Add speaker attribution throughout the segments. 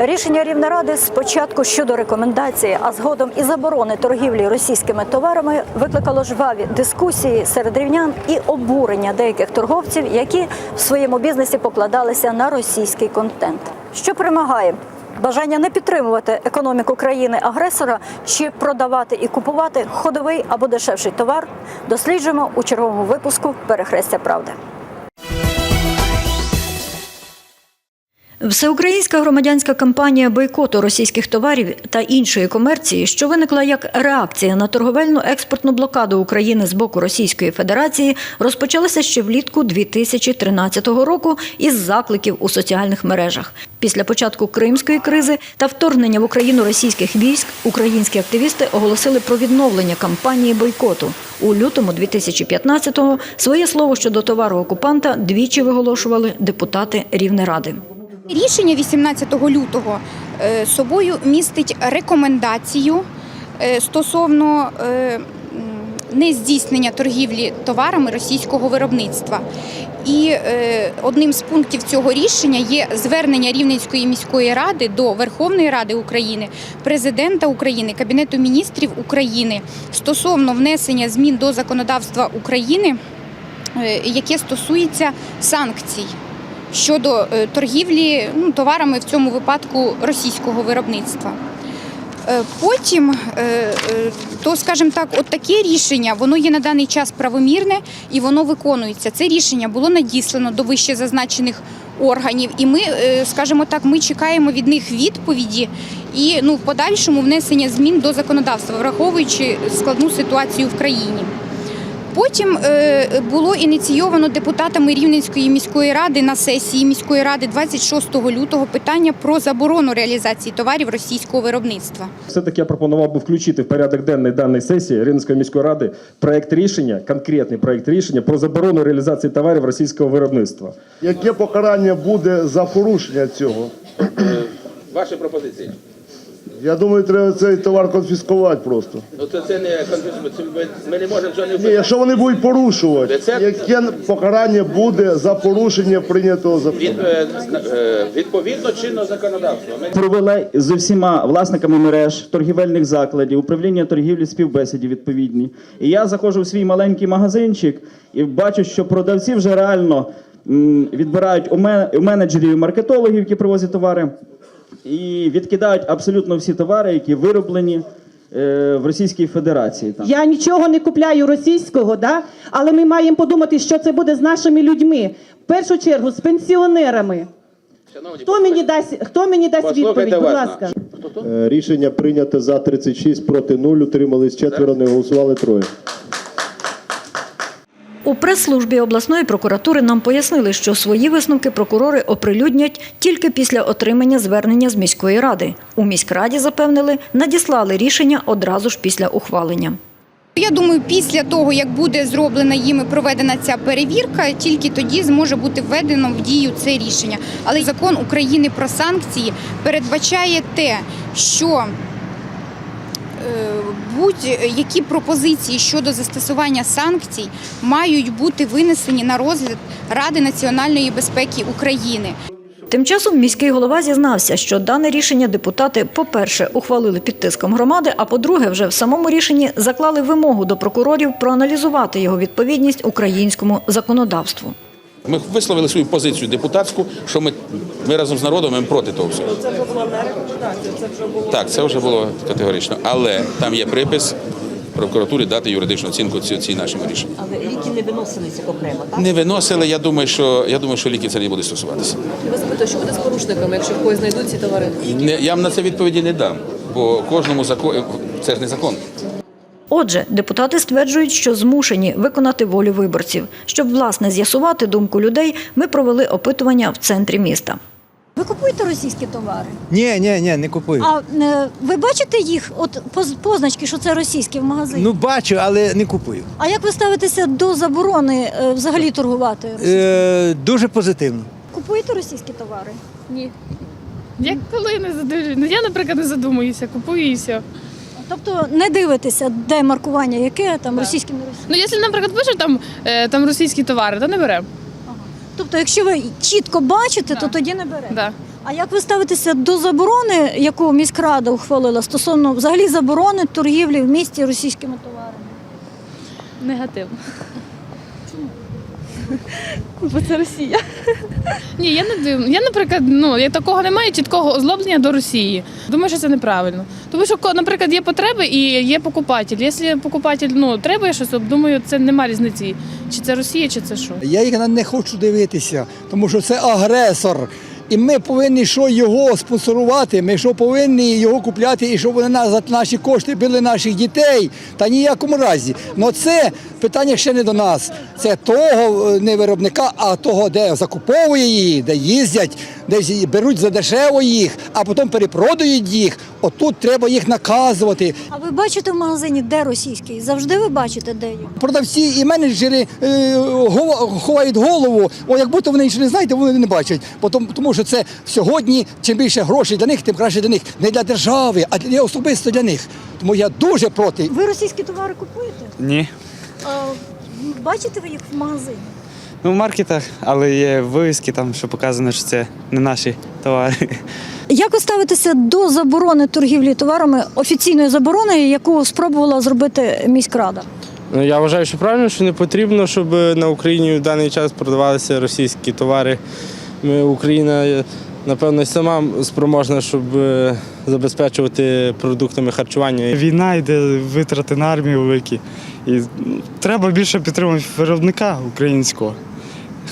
Speaker 1: Рішення Рівнеради спочатку щодо рекомендації, а згодом і заборони торгівлі російськими товарами викликало жваві дискусії серед рівнян і обурення деяких торговців, які в своєму бізнесі покладалися на російський контент. Що перемагає? Бажання не підтримувати економіку країни-агресора чи продавати і купувати ходовий або дешевший товар, досліджуємо у черговому випуску Перехрестя правди. Всеукраїнська громадянська кампанія бойкоту російських товарів та іншої комерції, що виникла як реакція на торговельну експортну блокаду України з боку Російської Федерації, розпочалася ще влітку 2013 року із закликів у соціальних мережах. Після початку кримської кризи та вторгнення в Україну російських військ українські активісти оголосили про відновлення кампанії бойкоту. У лютому 2015-го своє слово щодо товару окупанта двічі виголошували депутати Рівнеради.
Speaker 2: Рішення 18 лютого е, собою містить рекомендацію е, стосовно е, нездійснення торгівлі товарами російського виробництва. І одним з пунктів цього рішення є звернення Рівненської міської ради до Верховної Ради України, президента України, Кабінету міністрів України стосовно внесення змін до законодавства України, яке стосується санкцій щодо е, торгівлі ну, товарами в цьому випадку російського виробництва. Е, Потім, е, то, скажімо так, от таке рішення, воно є на даний час правомірне і воно виконується. Це рішення було надіслано до вище зазначених органів, і ми, скажімо так, ми чекаємо від них відповіді і ну, в подальшому внесення змін до законодавства, враховуючи складну ситуацію в країні. Потім е, було ініційовано депутатами Рівненської міської ради на сесії міської ради 26 лютого питання про заборону реалізації товарів російського виробництва.
Speaker 3: Все-таки я пропонував би включити в порядок денний даної сесії Рівненської міської ради проект рішення, конкретний проект рішення про заборону реалізації товарів російського виробництва.
Speaker 4: Яке покарання буде за порушення цього?
Speaker 5: Ваші пропозиції.
Speaker 4: Я думаю, треба цей товар конфіскувати просто.
Speaker 5: Ну це, це не конфіс- ми, ми не можемо цього не
Speaker 4: Ні, якщо вони будуть порушувати,
Speaker 5: Рецепт?
Speaker 4: яке покарання буде за порушення прийнятого закону?
Speaker 5: Від, е, е, відповідно чинного законодавства. Ми
Speaker 6: Провели з усіма власниками мереж, торгівельних закладів, управління торгівлі співбесіді відповідні. І я заходжу в свій маленький магазинчик і бачу, що продавці вже реально м, відбирають у мен- у менеджерів і маркетологів, які привозять товари, і відкидають абсолютно всі товари, які вироблені е, в Російській Федерації. Там.
Speaker 7: Я нічого не купляю російського, да? але ми маємо подумати, що це буде з нашими людьми. В першу чергу з пенсіонерами.
Speaker 5: Шановні,
Speaker 7: Хто мені дасть, хто мені дасть відповідь? Будь ласка.
Speaker 4: Е, Рішення прийнято за 36 проти 0, утримались четверо, не голосували троє.
Speaker 1: У прес-службі обласної прокуратури нам пояснили, що свої висновки прокурори оприлюднять тільки після отримання звернення з міської ради. У міськраді запевнили, надіслали рішення одразу ж після ухвалення.
Speaker 2: Я думаю, після того, як буде зроблена їми проведена ця перевірка, тільки тоді зможе бути введено в дію це рішення. Але закон України про санкції передбачає те, що будь-які пропозиції щодо застосування санкцій мають бути винесені на розгляд Ради національної безпеки України.
Speaker 1: Тим часом міський голова зізнався, що дане рішення депутати, по-перше, ухвалили під тиском громади, а по-друге, вже в самому рішенні заклали вимогу до прокурорів проаналізувати його відповідність українському законодавству.
Speaker 5: Ми висловили свою позицію депутатську, що ми, ми разом з народом ми проти того всього. Це була Так, це вже було категорично. Але там є припис прокуратурі дати юридичну оцінку цій, цій нашому рішенню.
Speaker 8: Але ліки не виносилися окремо, так?
Speaker 5: Не виносили, я думаю, що я думаю, що ліки це не буде стосуватися.
Speaker 8: Я вас запитую, що буде з порушниками, якщо в когось знайдуть ці товари?
Speaker 5: Не, я вам на це відповіді не дам, бо кожному закону це ж не закон.
Speaker 1: Отже, депутати стверджують, що змушені виконати волю виборців. Щоб власне з'ясувати думку людей, ми провели опитування в центрі міста. Ви купуєте російські товари?
Speaker 9: Ні, ні, ні, не купую.
Speaker 1: А е, ви бачите їх, от поз- позначки, що це російські в магазині?
Speaker 9: Ну бачу, але не купую.
Speaker 1: А як ви ставитеся до заборони е, взагалі торгувати?
Speaker 9: Е, дуже позитивно.
Speaker 1: Купуєте російські товари?
Speaker 10: Ні. Як коли не задивлюсь? Ну я, наприклад, не задумуюся, купую і все.
Speaker 1: Тобто не дивитеся, де маркування, яке там російське не російське.
Speaker 10: Ну, якщо, наприклад, пише там, е, там російські товари, то не беремо.
Speaker 1: Тобто, якщо ви чітко бачите, то тоді не берете.
Speaker 10: Да.
Speaker 11: А як ви ставитеся до заборони, яку міськрада ухвалила стосовно взагалі заборони торгівлі в місті російськими товарами?
Speaker 10: Негативно. Бо це Росія. Ні, я не дивлю. Я, наприклад, ну я такого немає чіткого озлоблення до Росії. Думаю, що це неправильно. Тому що, наприклад, є потреби і є покупатель. Якщо покупатель ну, треба щось, то думаю, це немає різниці. Чи це Росія, чи це що.
Speaker 12: Я їх не хочу дивитися, тому що це агресор. І ми повинні що його спонсорувати, ми що повинні його купляти, і щоб вони на- за наші кошти били наших дітей. Та ніякому разі. Но це питання ще не до нас. Це того е, не виробника, а того, де закуповує її, де їздять, де беруть за дешево їх, а потім перепродають їх. Отут треба їх наказувати.
Speaker 11: А ви бачите в магазині, де російський? Завжди ви бачите, де їх?
Speaker 12: Продавці і менеджери е, ховають голову, о, як будто вони нічого не знають, вони не бачать. Бо Тому, тому що це сьогодні, чим більше грошей для них, тим краще для них. Не для держави, а для особисто для них. Тому я дуже проти.
Speaker 11: Ви російські товари купуєте?
Speaker 13: Ні.
Speaker 11: А, бачите ви їх в магазині?
Speaker 13: Ну, в маркетах, але є вивіски там, що показано, що це не наші товари.
Speaker 11: Як ви ставитеся до заборони торгівлі товарами офіційної заборони, яку спробувала зробити міськрада?
Speaker 14: Ну, я вважаю, що правильно, що не потрібно, щоб на Україні в даний час продавалися російські товари. Ми, Україна, напевно, сама спроможна, щоб е, забезпечувати продуктами харчування.
Speaker 13: Війна йде, витрати на армію великі. І ну, треба більше підтримувати виробника українського.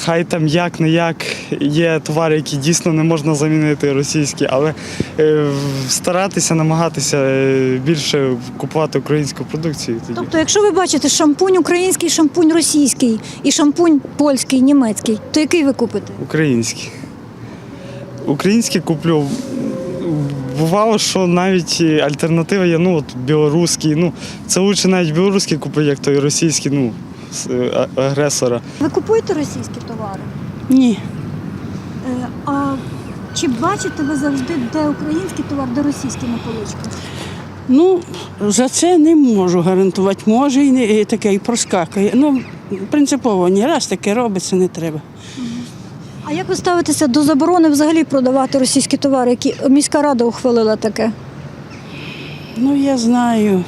Speaker 13: Хай там як не як є товари, які дійсно не можна замінити російські, але е, старатися, намагатися е, більше купувати українську продукцію. Тоді.
Speaker 11: Тобто, якщо ви бачите шампунь український, шампунь російський і шампунь польський, німецький, то який ви купите?
Speaker 13: Українські. Українські куплю. Бувало, що навіть альтернатива є, ну, от білоруський. Ну, це лучше навіть білоруський купити, як той російський, ну, е, агресора.
Speaker 11: Ви купуєте російські товари?
Speaker 15: Ні.
Speaker 11: Е, А чи бачите ви завжди, де український товар, де російський на поличках?
Speaker 15: Ну, за це не можу гарантувати. Може і, не, і таке, і проскакує. Ну, принципово, ні раз таке робиться не треба.
Speaker 11: А як ви ставитеся до заборони взагалі продавати російські товари, які міська рада ухвалила таке?
Speaker 15: Ну, я знаю.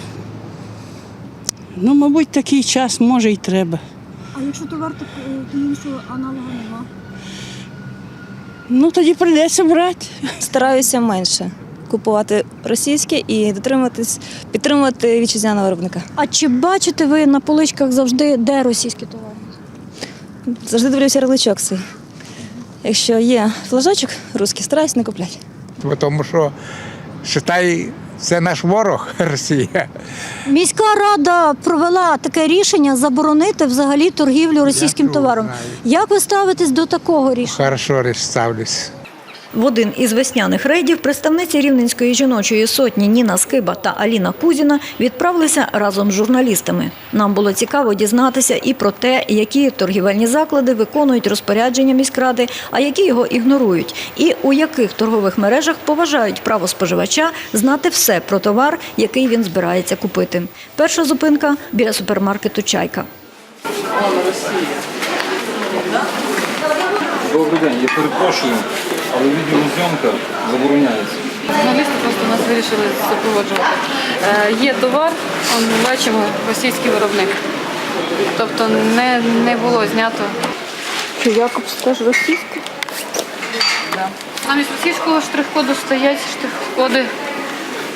Speaker 15: Ну, мабуть, такий час може й треба.
Speaker 11: А якщо товар так іншого аналогу нема?
Speaker 15: Ну, тоді прийдеться брати.
Speaker 16: Стараюся менше купувати російське і дотримуватись, підтримувати вітчизняного виробника.
Speaker 11: А чи бачите ви на поличках завжди, де російські товари?
Speaker 16: Завжди дивлюся ярличок свій. Якщо є флажочок русський, стараюсь не купляти.
Speaker 12: Тому що считай, це наш ворог Росія.
Speaker 11: Міська рада провела таке рішення заборонити взагалі торгівлю російським
Speaker 12: Я
Speaker 11: товаром. Як ви ставитесь до такого рішення?
Speaker 12: Хорошо ставлюсь.
Speaker 11: В один із весняних рейдів представниці Рівненської жіночої сотні Ніна Скиба та Аліна Кузіна відправилися разом з журналістами. Нам було цікаво дізнатися і про те, які торгівельні заклади виконують розпорядження міськради, а які його ігнорують, і у яких торгових мережах поважають право споживача знати все про товар, який він збирається купити. Перша зупинка біля супермаркету Чайка.
Speaker 14: Добрий день, я перепрошую, але відеозйомка забороняється.
Speaker 17: Журналісти просто нас вирішили супроводжувати. Е, є товар, он, бачимо, російський виробник. Тобто не, не було знято.
Speaker 10: Що Якобс теж російський?
Speaker 17: Да. Замість російського штрих-коду стоять штрих-коди.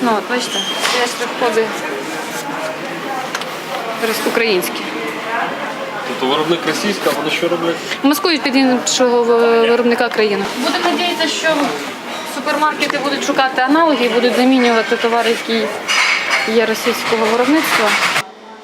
Speaker 17: Ну, от бачите, стоять штрих-коди українські.
Speaker 14: Тобто виробник російська, а вони що роблять?
Speaker 17: Маскують під іншого виробника країни. Будемо сподіватися, що супермаркети будуть шукати аналоги і будуть замінювати товари, які є російського виробництва.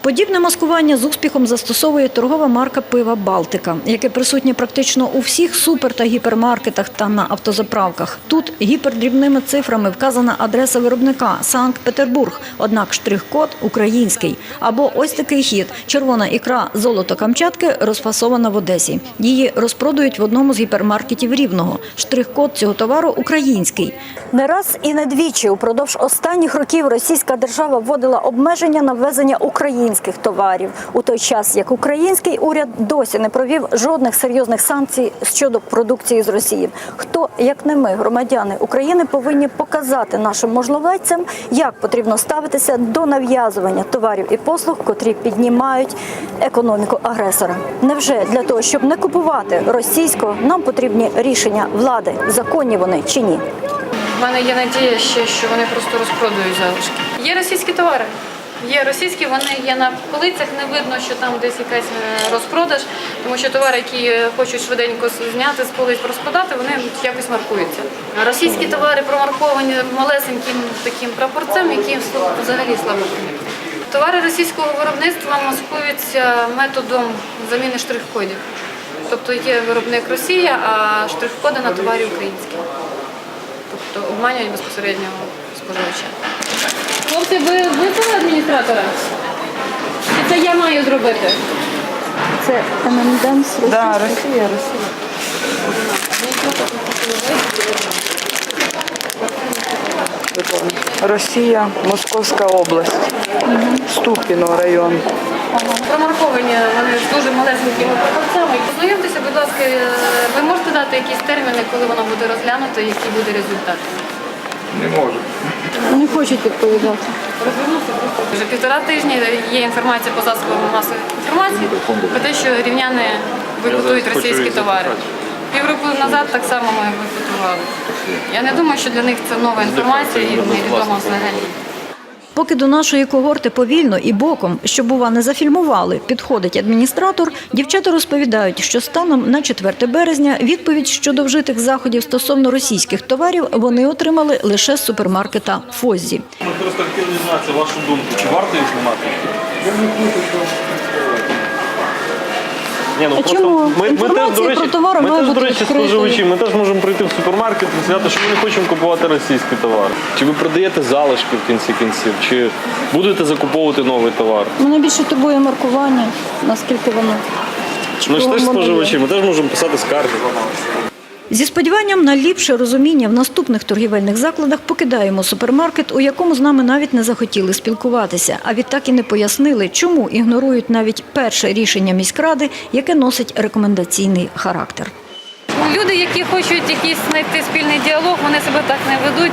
Speaker 11: Подібне маскування з успіхом застосовує торгова марка пива Балтика, яке присутнє практично у всіх супер та гіпермаркетах та на автозаправках. Тут гіпердрібними цифрами вказана адреса виробника Санкт-Петербург, однак штрих-код український. Або ось такий хід: червона ікра золото Камчатки розфасована в Одесі. Її розпродають в одному з гіпермаркетів Рівного. Штрих-код цього товару український. Не раз і не двічі упродовж останніх років російська держава вводила обмеження на ввезення українських американських товарів, у той час як український уряд досі не провів жодних серйозних санкцій щодо продукції з Росії. Хто, як не ми, громадяни України, повинні показати нашим можновладцям, як потрібно ставитися до нав'язування товарів і послуг, котрі піднімають економіку агресора. Невже для того, щоб не купувати російського, нам потрібні рішення влади, законні вони чи ні?
Speaker 17: У мене є надія ще, що вони просто розпродають залишки. Є російські товари. Є російські, вони є на полицях, не видно, що там десь якась е, розпродаж, тому що товари, які е, хочуть швиденько зняти з полиць розпродати, вони якось маркуються. Російські товари промарковані малесеньким таким прапорцем, який взагалі слабо. Товари російського виробництва маскуються методом заміни штрих-кодів. Тобто є виробник Росія, а штрих-коди на товарі українські. Тобто обманюють безпосередньо споживача. Хлопці, ви визвали адміністратора? Чи це я маю зробити?
Speaker 11: Це ММДМ з
Speaker 15: Да, Росія, Росія. Росія, Московська область, Ступіно район.
Speaker 17: Промарковані вони з дуже малесенькими прапорцями. Познайомтеся, будь ласка, е, ви можете дати якісь терміни, коли воно буде розглянуто, і який буде результат?
Speaker 11: Не хочуть відповідати.
Speaker 17: Вже півтора тижні є інформація по засобам масової інформації про те, що рівняни бойкотують російські товари. Півроку назад так само ми бойкотували. Я не думаю, що для них це нова інформація і невідомо взагалі.
Speaker 11: Поки до нашої когорти повільно і боком, що бува не зафільмували, підходить адміністратор, дівчата розповідають, що станом на 4 березня відповідь щодо вжитих заходів стосовно російських товарів вони отримали лише з супермаркета Фоззі.
Speaker 13: Ми просто хотіли знати вашу думку. Чи варто їх знімати? Ні, ну
Speaker 11: А
Speaker 13: просто
Speaker 11: чому?
Speaker 13: ми, ми теж, до речі,
Speaker 11: про товари
Speaker 13: ми
Speaker 11: має
Speaker 13: теж, до речі,
Speaker 11: відкритою.
Speaker 13: споживачі. Ми теж можемо прийти в супермаркет і сказати, що ми не хочемо купувати російський товар. Чи ви продаєте залишки в кінці кінців, чи будете закуповувати новий товар?
Speaker 11: Мене більше турбує маркування, наскільки воно.
Speaker 13: Ми ж теж
Speaker 11: воно є.
Speaker 13: споживачі, ми теж можемо писати скарги.
Speaker 11: Зі сподіванням на ліпше розуміння в наступних торгівельних закладах покидаємо супермаркет, у якому з нами навіть не захотіли спілкуватися, а відтак і не пояснили, чому ігнорують навіть перше рішення міськради, яке носить рекомендаційний характер.
Speaker 17: Люди, які хочуть якийсь знайти спільний діалог, вони себе так не ведуть.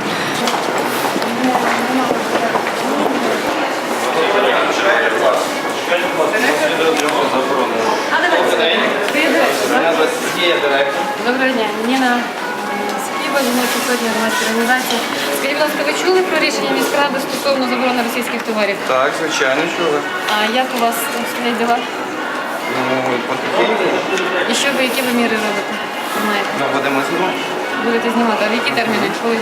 Speaker 17: Доброго дня, Ніна Скіба, жіночі сотні громадської організації. Скажіть, будь ласка, ви чули про рішення міськради стосовно заборони російських товарів?
Speaker 3: Так, звичайно, чули.
Speaker 17: А як у вас стоять дела?
Speaker 3: Ну, потихеньку.
Speaker 17: І що ви, які ви міри робите? Знаєте?
Speaker 3: Ну, будемо знімати.
Speaker 17: Будете знімати, а в які терміни? Коли?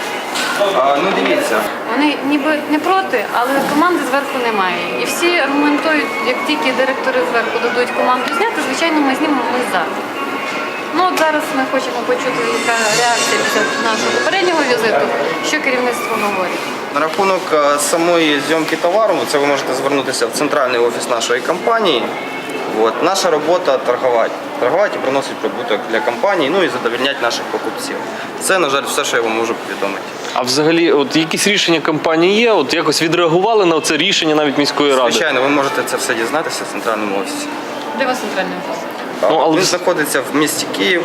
Speaker 3: А, ну, дивіться.
Speaker 17: Вони ніби не проти, але команди зверху немає. І всі аргументують, як тільки директори зверху дадуть команду зняти, звичайно, ми знімемо ми за. Ну от зараз ми хочемо почути, яка реакція після нашого попереднього візиту, що керівництво говорить.
Speaker 3: На рахунок е, самої зйомки товару, це ви можете звернутися в центральний офіс нашої компанії. От. Наша робота торгувати. Торгувати і приносити прибуток для компанії, ну і задовільняти наших покупців. Це, на жаль, все, що я вам можу повідомити.
Speaker 18: А взагалі, от якісь рішення компанії є? От якось відреагували на це рішення навіть міської ради?
Speaker 3: Звичайно, ви можете це все дізнатися в центральному офісі.
Speaker 17: Де у вас центральний офіс?
Speaker 18: Ну, але
Speaker 3: Він
Speaker 18: ви-
Speaker 3: знаходиться в місті Київ.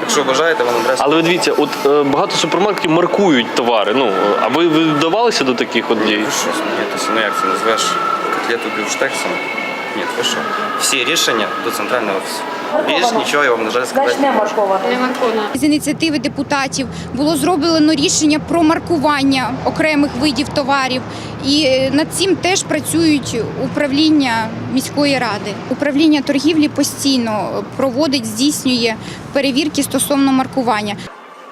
Speaker 3: Якщо бажаєте, вам адресу.
Speaker 18: Але ви дивіться, от е, багато супермаркетів маркують товари. Ну а ви ви вдавалися до таких от дій?
Speaker 3: Ви що смієтеся? Ну як це назвеш котлету бюштексом? Ні, ви що? Всі рішення до центрального офісу. Більш нічого я вам, на жаль, сказати не
Speaker 17: маркована.
Speaker 2: З ініціативи депутатів було зроблено рішення про маркування окремих видів товарів, і е, над цим теж працюють управління міської ради. Управління торгівлі постійно проводить, здійснює перевірки стосовно маркування.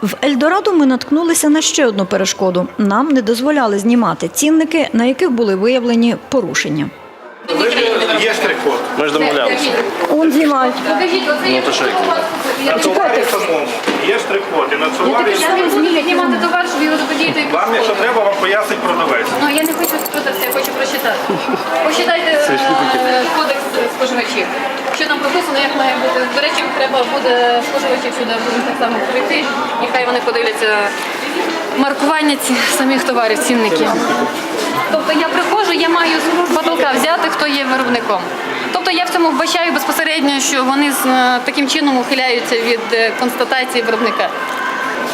Speaker 11: В Ельдорадо ми наткнулися на ще одну перешкоду. Нам не дозволяли знімати цінники, на яких були виявлені порушення.
Speaker 13: Є штрих-код. Ми ж домовлялися.
Speaker 11: Он знімають.
Speaker 17: Покажіть, оце є
Speaker 18: то що,
Speaker 17: у вас. Я
Speaker 13: Товарі самому. Є штрих-код. І
Speaker 17: Я не буду піднімати товар, щоб його заподіяти.
Speaker 13: вам, якщо треба, вам пояснить продавець.
Speaker 17: Ну я не хочу спитатися, я хочу прочитати. Почитайте е, кодекс споживачів. Що там прописано, як має бути. До речі, треба буде споживачів сюди будуть так само прийти, і хай вони подивляться маркування ці, самих товарів, цінників. Тобто я приходжу, я маю з потолка взяти, хто є виробником. Тобто я в цьому вбачаю безпосередньо, що вони з, е, таким чином ухиляються від е, констатації виробника.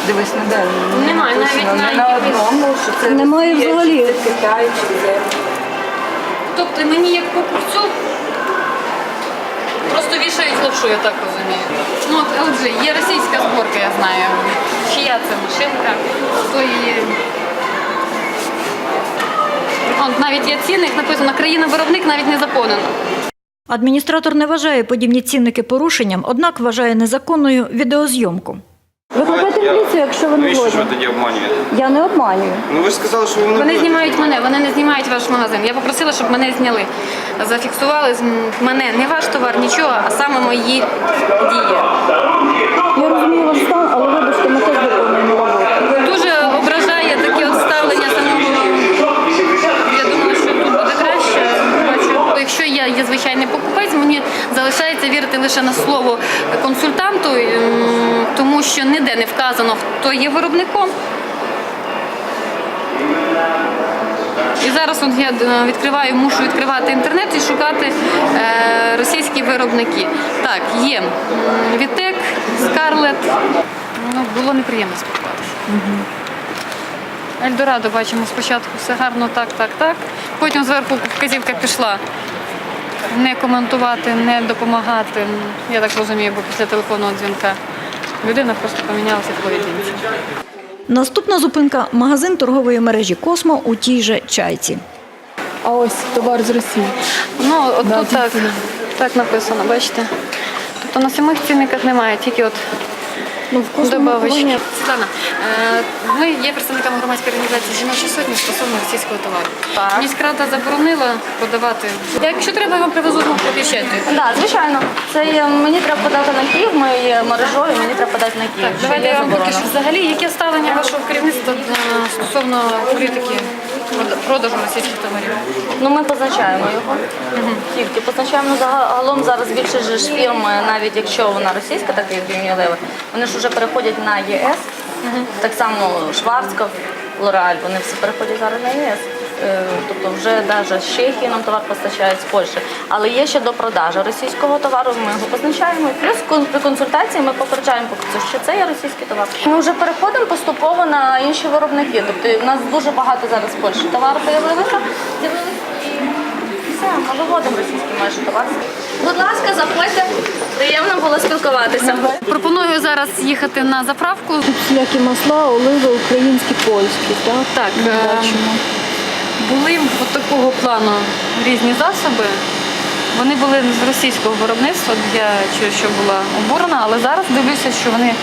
Speaker 11: Дивись, не де.
Speaker 17: Немає навіть на одному,
Speaker 11: що це Немає взагалі.
Speaker 17: Китай, чи це. Тобто мені як покупцю просто вішають лапшу, я так розумію. Ну от LG, є російська зборка, я знаю. Чия це машинка, хто її. От навіть є цінник, написано країна-виробник навіть не заповнено.
Speaker 11: Адміністратор не вважає подібні цінники порушенням, однак вважає незаконною відеозйомку. Викликайте міліцію, якщо ви не
Speaker 3: Навіщо ж ви
Speaker 11: згодні.
Speaker 3: тоді обманюєте?
Speaker 11: Я не обманюю.
Speaker 3: Ну ви ж сказали, що ви не
Speaker 17: Вони
Speaker 3: будете.
Speaker 17: знімають мене, вони не знімають ваш магазин. Я попросила, щоб мене зняли. Зафіксували з м- мене не ваш товар, нічого, а саме мої дії.
Speaker 11: Я розумію ваш стан, але вибачте, ми теж виконуємо роботу.
Speaker 17: Дуже ображає таке от ставлення самого. Я думала, що тут буде краще. Бачу, якщо я є звичайний мені залишається вірити лише на слово консультанту, ем, тому що ніде не вказано, хто є виробником. І зараз от я е, відкриваю, мушу відкривати інтернет і шукати е, російські виробники. Так, є Вітек, Скарлет. Ну, було неприємно спілкуватися. Ельдорадо бачимо спочатку все гарно, так, так, так. Потім зверху вказівка пішла не коментувати, не допомагати. Я так розумію, бо після телефонного дзвінка людина просто помінялася в поведінці.
Speaker 11: Наступна зупинка магазин торгової мережі Космо у тій же чайці.
Speaker 10: А ось товар з Росії.
Speaker 17: Ну, от тут так, так написано, бачите. Тобто на самих цінниках немає, тільки от
Speaker 10: Ну, в кожному.
Speaker 17: Світлана, е, ми є представниками громадської організації «Жіночі сотні» стосовно російського товару.
Speaker 2: Так.
Speaker 17: Міськрада заборонила продавати. Якщо треба, я вам привезу пропіщати.
Speaker 16: Так, звичайно. Це є, мені треба подати на Київ, ми є мережою, мені треба подати на Київ.
Speaker 17: Так,
Speaker 16: що
Speaker 17: давайте
Speaker 16: є
Speaker 17: я вам поки
Speaker 16: заборона.
Speaker 17: що взагалі, яке ставлення вашого керівництва е, стосовно політики продажу російських товарів?
Speaker 16: Ну, ми позначаємо його. Тільки позначаємо Ну, загалом зараз більше ж фірм, навіть якщо вона російська, так як Unilever, вони ж вже переходять на ЄС. Так само Шварцков, Лореаль, вони всі переходять зараз на ЄС. Е, Тобто вже навіть з Чехії нам товар постачають з Польщі. Але є ще до продажу російського товару, ми його позначаємо. Плюс при консультації ми попереджаємо покупців, що це є російський товар. Ми вже переходимо поступово на інші виробники. Тобто у нас дуже багато зараз з Польщі товару з'явилося. І все, ми виводимо російський майже товар. Будь ласка, заходьте. Приємно було спілкуватися.
Speaker 17: Пропоную зараз їхати на заправку.
Speaker 10: Всілякі масла, оливи, українські, польські. Так,
Speaker 17: Так, е,
Speaker 10: бачимо.
Speaker 17: Були от такого плану різні засоби. Вони були з російського виробництва, я чую, що була обурена, але зараз дивлюся, що вони е,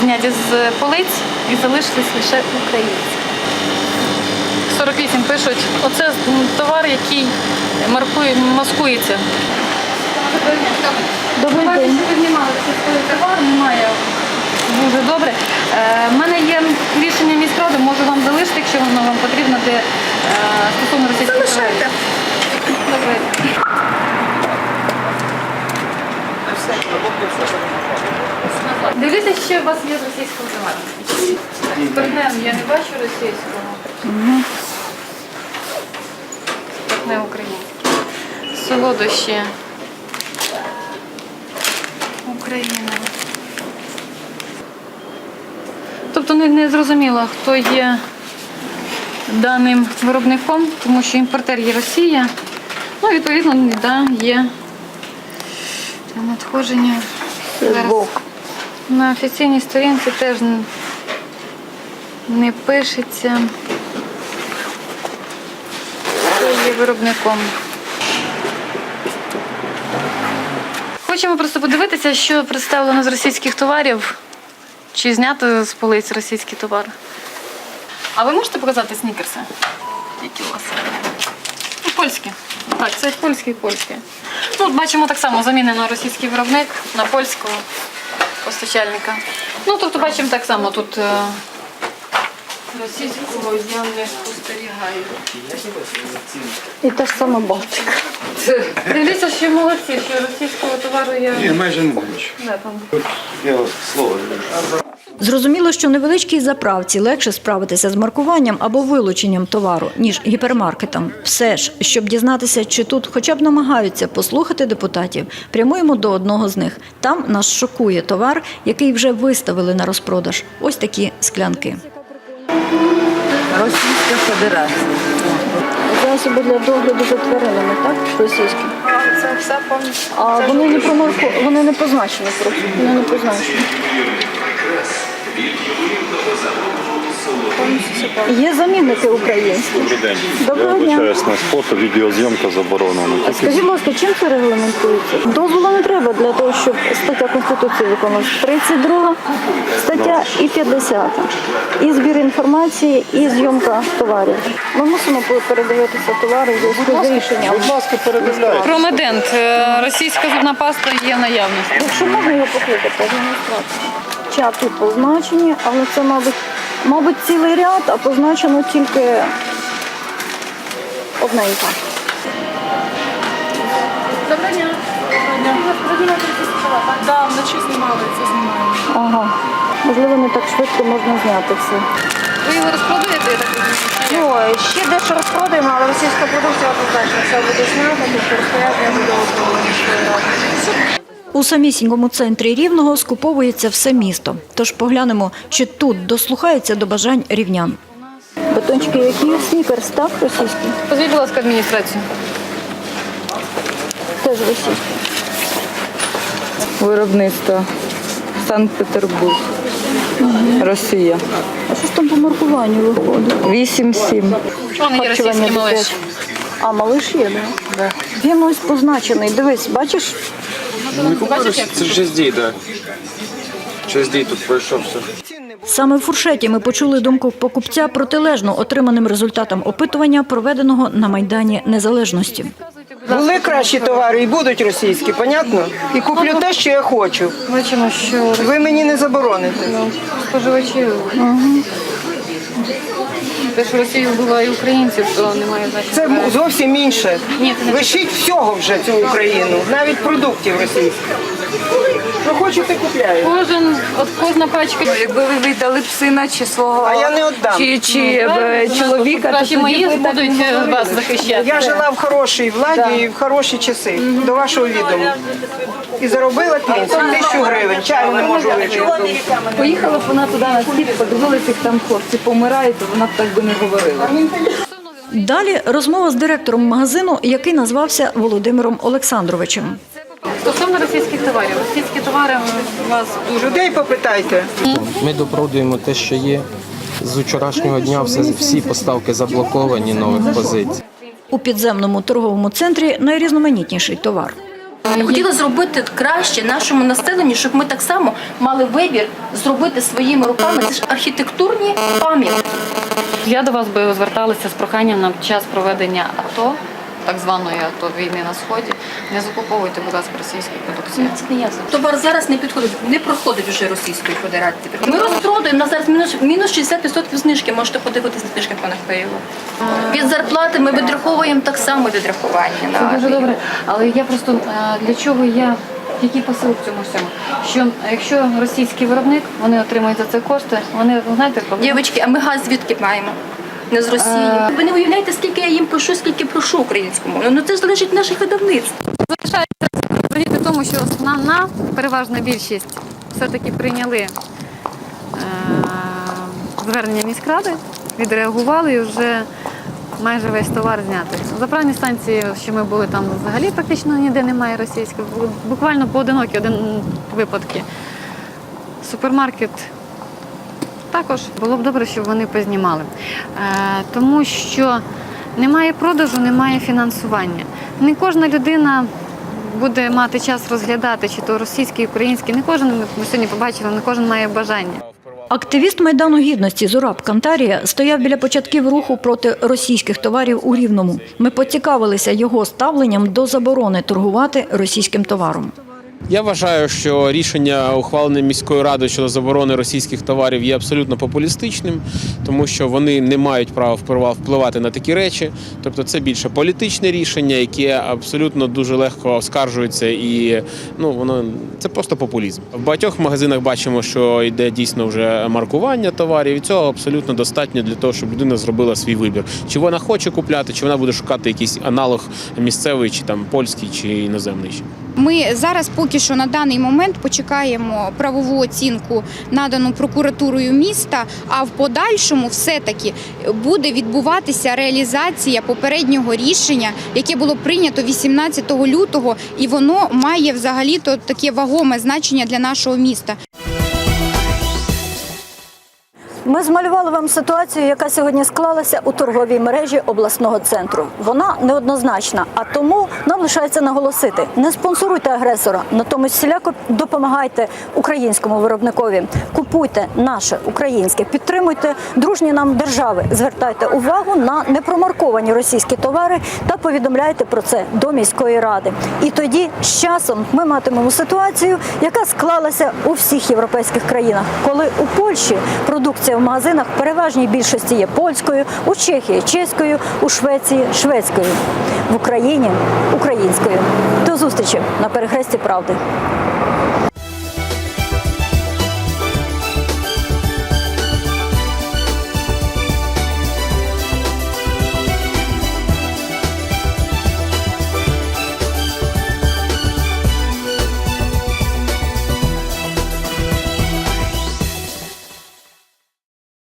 Speaker 17: зняті з полиць і залишились лише українські. 48 пишуть, оце товар, який маркує, маскується. Добрий день. товар, немає. Дуже добре. Е, У мене є рішення міськради, можу вам залишити, якщо воно вам потрібно, де е, стосовно російських товарів. Добре. Дивлюся, що у вас є з російського товару. Партнер я не бачу російського. Партнер український. Солодощі. Україна. Тобто не, не зрозуміло, хто є даним виробником, тому що імпортер є Росія. Ну, відповідно, да, є надходження. Зараз на офіційній сторінці теж не пишеться, є виробником. Хочемо просто подивитися, що представлено з російських товарів, чи знято з полиць російські товари. А ви можете показати снікерси? Які у вас? Ну, польські. Так, це польські і польські. Ну, от бачимо так само замінено російський виробник на польського постачальника. Ну, тобто бачимо так само тут е, російського я не спостерігаю.
Speaker 10: І те ж саме Балтика.
Speaker 17: Дивіться, що молодці, що російського товару я.
Speaker 3: Ні, майже не бачу.
Speaker 17: Де там?
Speaker 3: Я слово.
Speaker 11: Зрозуміло, що невеличкій заправці легше справитися з маркуванням або вилученням товару, ніж гіпермаркетам. Все ж, щоб дізнатися, чи тут хоча б намагаються послухати депутатів, прямуємо до одного з них. Там нас шокує товар, який вже виставили на розпродаж. Ось такі склянки.
Speaker 16: Російська Федерація.
Speaker 11: Засоби для догляду за тваринами, так? Російські.
Speaker 17: Це все повністю.
Speaker 11: А вони не промарку... вони не позначені просто. Вони не позначені. Є замінники українські. Доброго
Speaker 19: Я
Speaker 11: дня.
Speaker 19: вибачаюсь, на фото, відеозйомка заборонена.
Speaker 11: Скажіть, будь ласка, чим це регламентується? Дозволу не треба для того, щоб стаття Конституції виконувалася. 32 стаття і 50. І збір інформації, і зйомка товарів. Ми мусимо передивитися товари з рішенням.
Speaker 4: Будь ласка, передивляйте.
Speaker 17: Промедент. Російська зубна паста є в наявності.
Speaker 11: Якщо можна його покликати, адміністрацію. Тут позначені, але це, мабуть, мабуть, цілий ряд, а позначено тільки одненька.
Speaker 10: Доброго дня. Так, вночі знімали, це знімаємо.
Speaker 11: Ага. Можливо, не так швидко можна зняти все.
Speaker 17: Ви його розпродаєте, я так розумію?
Speaker 11: Ну, ще дещо розпродаємо, але російська продукція однозначно все буде знято, тобто розпорядження буде у самісінькому центрі Рівного скуповується все місто. Тож поглянемо, чи тут дослухаються до бажань рівнян. Батончики які? Снікерс, так, російські?
Speaker 17: Позвіть, будь ласка, адміністрацію.
Speaker 11: Теж російські.
Speaker 16: Виробництво Санкт-Петербург. Росія.
Speaker 11: А що ж там по маркуванню виходить?
Speaker 16: 8-7.
Speaker 17: Вон є малиш.
Speaker 11: А малиш є, да? Він ось позначений. Дивись, бачиш?
Speaker 3: Це 6 дій, так. 6 дій тут пройшов все.
Speaker 11: Саме в фуршеті ми почули думку покупця протилежну отриманим результатам опитування, проведеного на Майдані Незалежності.
Speaker 20: Були кращі товари і будуть російські, понятно? І куплю те, що я хочу.
Speaker 17: Бачимо, що
Speaker 20: Ви мені не забороните.
Speaker 17: споживачі. Те, що Росія вбиває українців, то немає значення.
Speaker 20: Це зовсім інше.
Speaker 17: Ні, це не
Speaker 20: Лишіть всього вже цю Україну, навіть продуктів російських. Що хочете, купляю.
Speaker 17: Кожен, от кожна пачка.
Speaker 16: Якби ви віддали б сина чи свого
Speaker 20: А я не віддам.
Speaker 16: чи, чи е, чоловіка,
Speaker 17: Краще
Speaker 16: тоді
Speaker 17: мої
Speaker 16: ви так
Speaker 17: будуть е, вас захищати.
Speaker 20: Я жила в хорошій владі і в хороші часи, до вашого відома. І заробила пенсію, тисячу гривень, чаю не можу випити.
Speaker 16: Поїхала б вона туди на схід, подивилася, як там хлопці помирають, то вона б так би не говорила.
Speaker 11: Далі розмова з директором магазину, який назвався Володимиром Олександровичем.
Speaker 17: Стосовно російських товарів. Російські товари у вас дуже
Speaker 20: Людей попитайте.
Speaker 21: Ми допродуємо те, що є. З вчорашнього дня все, всі поставки заблоковані нових позицій.
Speaker 11: У підземному торговому центрі найрізноманітніший товар.
Speaker 16: Ми хотіли зробити краще нашому населенню, щоб ми так само мали вибір зробити своїми руками. Це ж архітектурні пам'ятки.
Speaker 17: Я до вас би зверталася з проханням на час проведення АТО, так званої АТО війни на сході. Не закуповуйте, будь ласка, російську продукцію.
Speaker 16: Це не я. Товар зараз не підходить, не проходить вже Російської Федерації. Ми розпродаємо на зараз мінус, мінус 60% знижки. Можете подивитися на знижки пана Києва. Від зарплати ми відраховуємо так само відрахування.
Speaker 17: Це дуже добре. Але я просто е, для чого я. Який посил в цьому всьому? Що якщо російський виробник, вони отримують за це кошти, вони знаєте, проблема.
Speaker 16: Дівчатки, а ми газ звідки маємо? Не з Росії.
Speaker 17: Е.
Speaker 16: Ви не уявляєте, скільки я їм пишу, скільки прошу українську мову. Ну це ж залежить від наших видавництв.
Speaker 17: залишається тому, що основна переважна більшість все-таки прийняли е, звернення міськради, відреагували і вже майже весь товар знятий. Заправні станції, що ми були там взагалі практично ніде немає російських, буквально поодинокі один випадки. Супермаркет також було б добре, щоб вони познімали. Е, тому що немає продажу, немає фінансування. Не кожна людина буде мати час розглядати, чи то російський, український. Не кожен ми сьогодні побачили, не кожен має бажання.
Speaker 11: Активіст Майдану Гідності Зураб Кантарія стояв біля початків руху проти російських товарів у Рівному. Ми поцікавилися його ставленням до заборони торгувати російським товаром.
Speaker 22: Я вважаю, що рішення, ухвалене міською радою щодо заборони російських товарів, є абсолютно популістичним, тому що вони не мають права вплива- впливати на такі речі. Тобто, це більше політичне рішення, яке абсолютно дуже легко оскаржується, і ну воно це просто популізм. В багатьох магазинах бачимо, що йде дійсно вже маркування товарів, і цього абсолютно достатньо для того, щоб людина зробила свій вибір. Чи вона хоче купляти, чи вона буде шукати якийсь аналог місцевий, чи там польський, чи іноземний.
Speaker 2: Ми зараз поки що на даний момент почекаємо правову оцінку, надану прокуратурою міста. А в подальшому все-таки буде відбуватися реалізація попереднього рішення, яке було прийнято 18 лютого, і воно має взагалі-то таке вагоме значення для нашого міста.
Speaker 11: Ми змалювали вам ситуацію, яка сьогодні склалася у торговій мережі обласного центру. Вона неоднозначна, а тому нам лишається наголосити: не спонсоруйте агресора, натомість всіляко допомагайте українському виробникові. Купуйте наше українське, підтримуйте дружні нам держави. Звертайте увагу на непромарковані російські товари та повідомляйте про це до міської ради. І тоді з часом ми матимемо ситуацію, яка склалася у всіх європейських країнах, коли у Польщі продукція в магазинах в переважній більшості є польською, у Чехії чеською, у Швеції шведською, в Україні українською. До зустрічі на перехресті правди.